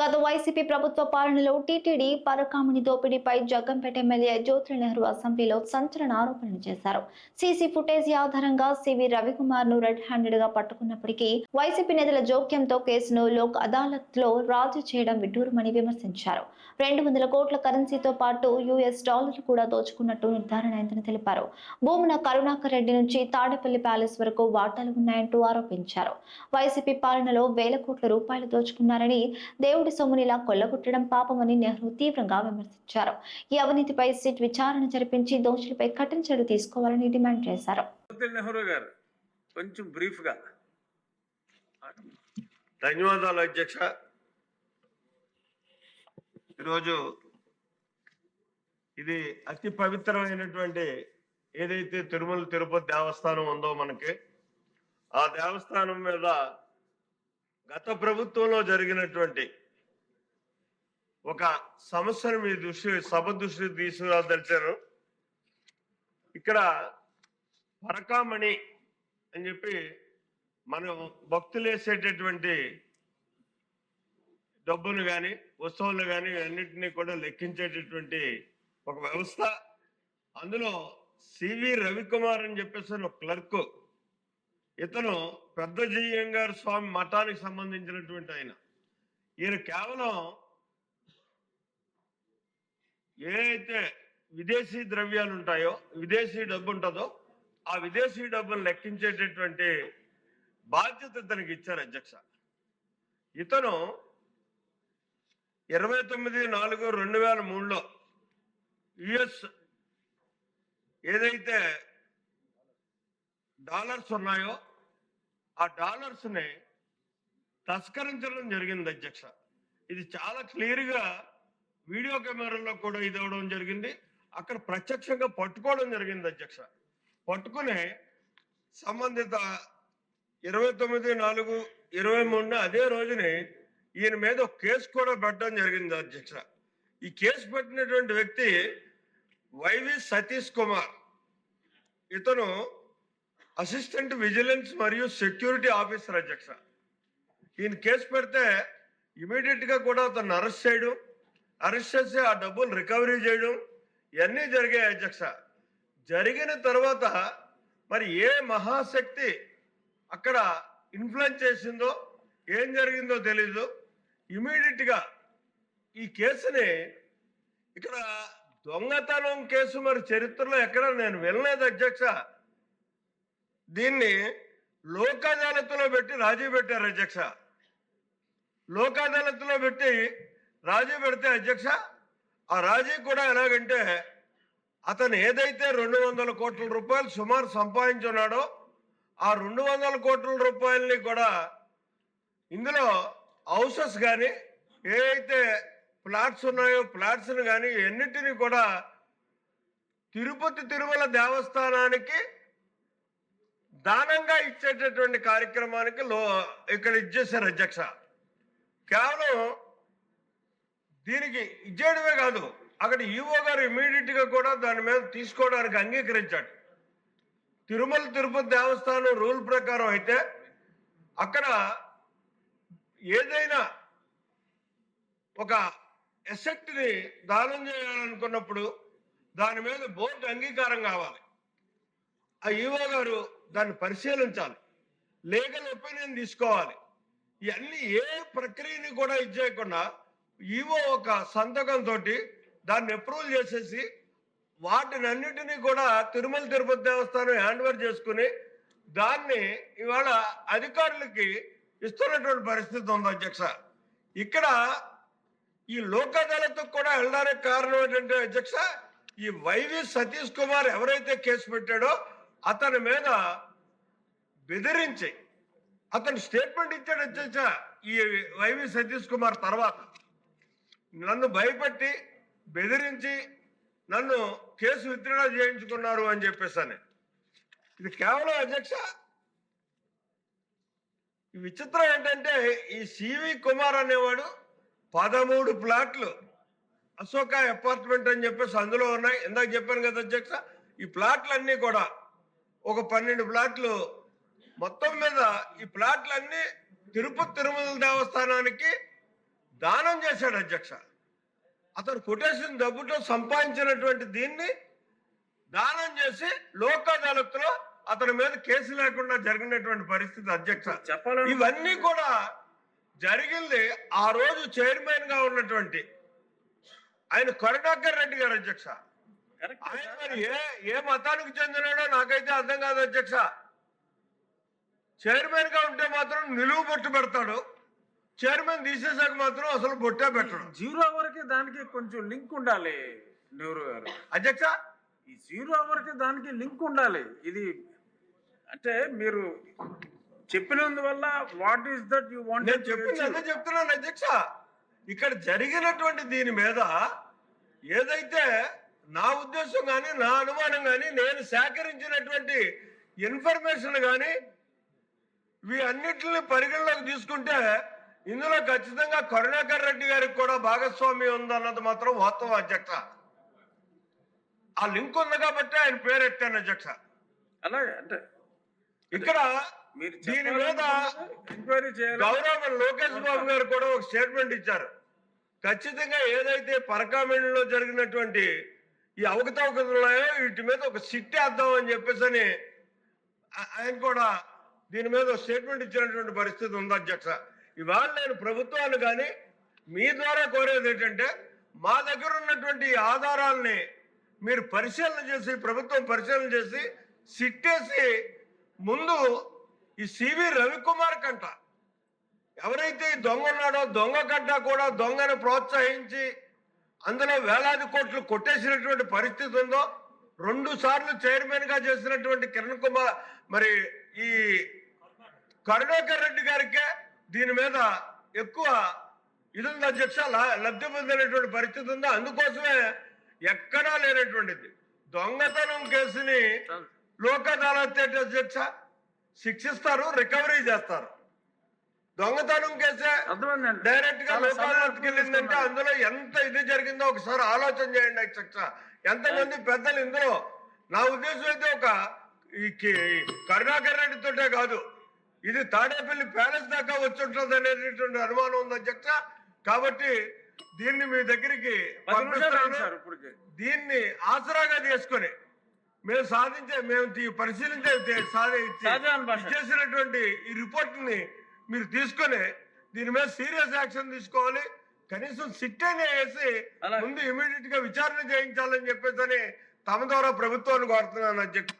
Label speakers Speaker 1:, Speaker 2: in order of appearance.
Speaker 1: గత వైసీపీ ప్రభుత్వ పాలనలో టీటీడీ పరకామణి దోపిడీపై జగ్గంపేట ఎమ్మెల్యే జ్యోతి నెహ్రూ అసెంబ్లీలో సంచలన ఆరోపణలు చేశారు. సీసీ ఫుటేజ్ ఆధారంగా సివి రవికుమార్ను రెడ్ హ్యాండెడ్గా పట్టుకున్నప్పటికీ వైసీపీ నేతల జోక్యంతో కేసును లోక్ అదాలత్లో రాజీ చేయడం విడ్డూరమని విమర్శించారు. రెండు వందల కోట్ల కరెన్సీతో పాటు యుఎస్ డాలర్లు కూడా దోచుకున్నట్టు నిర్ధారణ అయిందని తెలిపారు. భూమున కరుణాకర్ రెడ్డి నుంచి తాడేపల్లి ప్యాలెస్ వరకు వాటాలు ఉన్నాయంటూ ఆరోపించారు. వైసీపీ పాలనలో వేల కోట్ల రూపాయలు దోచుకున్నారని దేవుడి సొమ్మునిలా కొల్లగొట్టడం పాపమని నెహ్రూ తీవ్రంగా విమర్శించారు. ఈ అవినీతిపై సిట్ విచారణ జరిపించి దోషులపై కఠిన చర్యలు తీసుకోవాలని డిమాండ్ చేశారు.
Speaker 2: నెహ్రూ గారు కొంచెం బ్రీఫ్గా.
Speaker 3: ధన్యవాదాలు అధ్యక్ష. ఈరోజు ఇది అతి పవిత్రమైనటువంటి ఏదైతే తిరుమల తిరుపతి దేవస్థానం ఉందో మనకి ఆ దేవస్థానం మీద గత ప్రభుత్వంలో జరిగినటువంటి ఒక సమస్యను మీ దృష్టి సభ దృష్టి తీసుకురాదలిచారు. ఇక్కడ పరకామణి అని చెప్పి మనం భక్తులు వేసేటటువంటి డబ్బును కానీ వస్తువులు కానీ అన్నింటినీ కూడా లెక్కించేటటువంటి ఒక వ్యవస్థ. అందులో సివి రవికుమార్ అని చెప్పేసి ఒక క్లర్క్. ఇతను పెద్ద జీఎం గారు స్వామి మఠానికి సంబంధించినటువంటి ఆయన. ఈయన కేవలం ఏదైతే విదేశీ ద్రవ్యాలు ఉంటాయో విదేశీ డబ్బు ఉంటుందో ఆ విదేశీ డబ్బును లెక్కించేటటువంటి బాధ్యత ఇతనికి ఇచ్చారు అధ్యక్ష. ఇతను ఇరవై తొమ్మిది నాలుగు రెండు వేల మూడులో యుఎస్ ఏదైతే డాలర్స్ ఉన్నాయో ఆ డాలర్స్ని తస్కరించడం జరిగింది అధ్యక్ష. ఇది చాలా క్లియర్గా వీడియో కెమెరాలో కూడా ఇది అవడం జరిగింది. అక్కడ ప్రత్యక్షంగా పట్టుకోవడం జరిగింది అధ్యక్ష. పట్టుకుని సంబంధిత ఇరవై తొమ్మిది నాలుగు ఇరవై మూడున అదే రోజుని ఈయన మీద ఒక కేసు కూడా పెట్టడం జరిగింది అధ్యక్ష. ఈ కేసు పెట్టినటువంటి వ్యక్తి వైవి సతీష్ కుమార్. ఇతను అసిస్టెంట్ విజిలెన్స్ మరియు సెక్యూరిటీ ఆఫీసర్ అధ్యక్ష. ఈయన కేసు పెడితే ఇమీడియట్గా కూడా అతను అరెస్ట్ చేయడం అరెస్ట్ చేసి ఆ డబ్బులు రికవరీ చేయడం ఇవన్నీ జరిగాయి అధ్యక్ష. జరిగిన తర్వాత మరి ఏ మహాశక్తి అక్కడ ఇన్ఫ్లుయెన్స్ చేసిందో ఏం జరిగిందో తెలీదు. ఇమీడియట్గా ఈ కేసుని ఇక్కడ దొంగతనం కేసు మరి చరిత్రలో ఎక్కడ నేను వెళ్ళలేదు అధ్యక్ష. దీన్ని లోక్ అదాలత్లో పెట్టి రాజీ పెట్టారు అధ్యక్ష. లోక్ అదాలత్లో పెట్టి రాజీ పెడితే అధ్యక్ష ఆ రాజీ కూడా ఎలాగంటే అతను ఏదైతే రెండు వందల కోట్ల రూపాయలు సుమారు సంపాదించున్నాడో ఆ రెండు వందల కోట్ల రూపాయలని కూడా ఇందులో హౌసెస్ కానీ ఏవైతే ప్లాట్స్ ఉన్నాయో ప్లాట్స్ని కానీ ఎన్నిటిని కూడా తిరుపతి తిరుమల దేవస్థానానికి దానంగా ఇచ్చేటటువంటి కార్యక్రమానికి లో ఇక్కడ ఇచ్చేసారు అధ్యక్ష. కేవలం దీనికి ఇచ్చేయడమే కాదు అక్కడ ఈవో గారు ఇమీడియట్గా కూడా దాని మీద తీసుకోవడానికి అంగీకరించాడు. తిరుమల తిరుపతి దేవస్థానం రూల్ ప్రకారం అయితే అక్కడ ఏదైనా ఒక ఎసెక్ట్ని దానం చేయాలనుకున్నప్పుడు దాని మీద బోర్డు అంగీకారం కావాలి. ఆ ఈవో గారు దాన్ని పరిశీలించాలి. లీగల్ ఒపీనియన్ తీసుకోవాలి. ఇవన్నీ ఏ ప్రక్రియని కూడా ఇచ్చేయకుండా ఈవో ఒక సంతకంతో దాన్ని అప్రూవల్ చేసేసి వాటిని అన్నిటినీ కూడా తిరుమల తిరుపతి దేవస్థానం హ్యాండ్ఓవర్ చేసుకుని దాన్ని ఇవాళ అధికారులకి ఇస్తున్నటువంటి పరిస్థితి ఉంది అధ్యక్ష. ఇక్కడ ఈ లోక్ అదాలత్ కూడా వెళ్ళడానికి కారణం ఏంటంటే అధ్యక్ష ఈ వైవి సతీష్ కుమార్ ఎవరైతే కేసు పెట్టాడో అతని మీద బెదిరించి అతను స్టేట్మెంట్ ఇచ్చాడు అధ్యక్ష ఈ వైవి సతీష్ కుమార్ తర్వాత. నన్ను భయపెట్టి బెదిరించి నన్ను కేసు విత్డ్రా చేయించుకున్నారు అని చెప్పేసాను. ఇది కేవలం అధ్యక్ష ఈ విచిత్రం ఏంటంటే ఈ సివి కుమార్ అనేవాడు పదమూడు ప్లాట్లు అశోక అపార్ట్మెంట్ అని చెప్పేసి అందులో ఉన్నాయి. ఇందాక చెప్పాను కదా అధ్యక్ష ఈ ప్లాట్లన్నీ కూడా ఒక పన్నెండు ప్లాట్లు మొత్తం మీద ఈ ప్లాట్లన్నీ తిరుపతి తిరుమల దేవస్థానానికి దానం చేశాడు అధ్యక్ష. అతను కొట్టేసిన డబ్బుతో సంపాదించినటువంటి దీన్ని దానం చేసి లోక్ అదాలత్లో అతని మీద కేసు లేకుండా జరిగినటువంటి పరిస్థితి అధ్యక్ష.
Speaker 2: చెప్పాలని
Speaker 3: ఇవన్నీ కూడా జరిగింది ఆ రోజు చైర్మన్గా ఉన్నటువంటి ఆయన కరుణాకర్ రెడ్డి గారు అధ్యక్ష. ఆయన ఏ ఏ మతానికి చెందినాడో నాకైతే అర్థం కాదు అధ్యక్ష. చైర్మన్గా ఉంటే మాత్రం నిలువు బొట్టు పెడతాడు. చైర్మన్ తీసేసాక మాత్రం అసలు బొట్టే పెట్టడు.
Speaker 2: జీరో అవర్కి దానికి కొంచెం లింక్ ఉండాలి నెహ్రూ గారు.
Speaker 3: అధ్యక్ష?
Speaker 2: ఈ జీరో అవర్కి దానికి లింక్ ఉండాలి. ఇది అంటే మీరు చెప్పినందువల్ల what is that you want
Speaker 3: నేను చెప్పింది అదే చెప్తున్నాను అధ్యక్ష. ఇక్కడ జరిగినటువంటి దీని మీద ఏదైతే నా ఉద్దేశం కానీ నా అనుమానం కానీ నేను సేకరించినటువంటి ఇన్ఫర్మేషన్ కానీ ఇవి అన్నిటిని పరిగణలోకి తీసుకుంటే ఇందులో ఖచ్చితంగా కరుణాకర్ రెడ్డి గారికి కూడా భాగస్వామ్యం ఉందన్నది మాత్రం వాస్తవం అధ్యక్ష. ఆ లింక్ ఉంది కాబట్టి ఆయన పేరు ఎత్తాను అధ్యక్ష.
Speaker 2: అలాగే అంటే
Speaker 3: ఇక్కడ
Speaker 2: మీరు
Speaker 3: దీని మీద
Speaker 2: ఎంక్వైరీ చేయాలి
Speaker 3: గౌరవ లోకేష్ బాబు గారు కూడా ఒక స్టేట్మెంట్ ఇచ్చారు. ఖచ్చితంగా ఏదైతే పరకామణిలో జరిగినటువంటి ఈ అవకతవకలు ఉన్నాయో వీటి మీద ఒక సిట్ వేద్దాం అని చెప్పేసి అని ఆయన కూడా దీని మీద ఒక స్టేట్మెంట్ ఇచ్చినటువంటి పరిస్థితి ఉంది అధ్యక్ష. ఇవాళ నేను ప్రభుత్వాన్ని కానీ మీ ద్వారా కోరేది ఏంటంటే మా దగ్గర ఉన్నటువంటి ఆధారాలని ఆధారాల్ని మీరు పరిశీలన చేసి ప్రభుత్వం పరిశీలన చేసి సిట్టేసి ముందు ఈ సివి రవికుమార్ కంట ఎవరైతే ఈ దొంగ ఉన్నాడో దొంగ కంట కూడా దొంగను ప్రోత్సహించి అందులో వేలాది కోట్లు కొట్టేసినటువంటి పరిస్థితి ఉందో రెండు సార్లు చైర్మన్గా చేసినటువంటి కిరణ్ కుమార్ మరి ఈ కరుణాకర్ రెడ్డి గారికే దీని మీద ఎక్కువ ఇది ఉంది అధ్యక్ష లబ్ధి పొందినటువంటి పరిస్థితి ఉందో? అందుకోసమే ఎక్కడా లేనటువంటిది. దొంగతనం కేసుని లోక్ అదాలత్ అధ్యక్ష శిక్షిస్తారు రికవరీ చేస్తారు. దొంగతనం కేసే
Speaker 2: డైరెక్ట్గా
Speaker 3: లోక్ అదాలత్కి వెళ్ళిందంటే. అందులో ఎంత ఇది జరిగిందో ఒకసారి ఆలోచన చేయండి అధ్యక్ష ఎంతమంది పెద్దలు ఇందులో? నా ఉద్దేశం అయితే ఒక ఈ కరుణాకర్ రెడ్డి తోటే కాదు. ఇది తాడేపల్లి ప్యాలెస్ దాకా వచ్చి ఉంటుంది అనేటటువంటి అనుమానం ఉంది అధ్యక్ష. కాబట్టి దీన్ని మీ దగ్గరికి దీన్ని ఆసరాగా చేసుకొని మేము సాధించే మేము పరిశీలించే. చేసినటువంటి ఈ రిపోర్ట్ని మీరు తీసుకొని దీని మీద సీరియస్ యాక్షన్ తీసుకోవాలి. కనీసం సిట్ అయినా వేసి. ముందు ఇమీడియట్గా విచారణ చేయించాలని చెప్పేసి తమ ద్వారా ప్రభుత్వాన్ని కోరుతున్నాను అధ్యక్ష.